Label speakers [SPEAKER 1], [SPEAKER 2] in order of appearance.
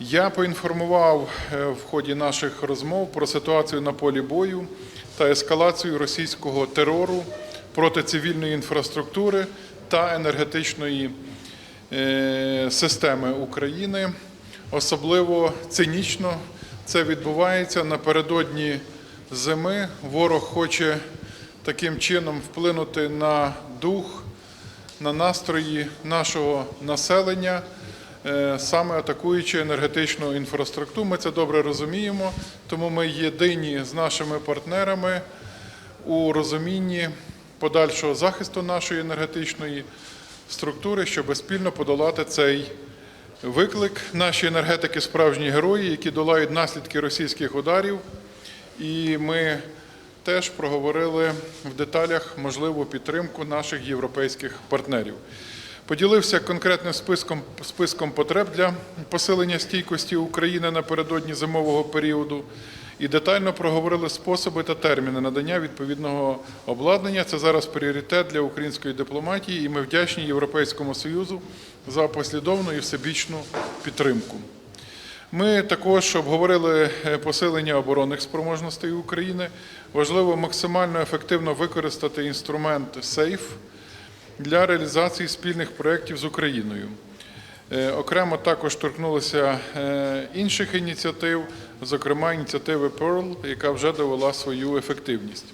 [SPEAKER 1] Я поінформував е, в ході наших розмов про ситуацію на полі бою та ескалацію російського терору проти цивільної інфраструктури та енергетичної е, системи України. Особливо цинічно це відбувається напередодні зими. Ворог хоче таким чином вплинути на дух, на настрої нашого населення, саме атакуючи енергетичну інфраструктуру. Ми це добре розуміємо, тому ми єдині з нашими партнерами у розумінні подальшого захисту нашої енергетичної структури, щоб спільно подолати цей виклик. Наші енергетики справжні герої, які долають наслідки російських ударів. І ми теж проговорили в деталях можливу підтримку наших європейських партнерів. Поділився конкретним списком, списком потреб для посилення стійкості України напередодні зимового періоду і детально проговорили способи та терміни надання відповідного обладнання. Це зараз пріоритет для української дипломатії, і ми вдячні Європейському Союзу за послідовну і всебічну підтримку. Ми також обговорили е, посилення оборонних спроможностей України. Важливо максимально ефективно використати інструмент SAFE для реалізації спільних проєктів з Україною. Е, Окремо також торкнулися е, інших ініціатив, зокрема ініціативи Pearl, яка вже довела свою ефективність.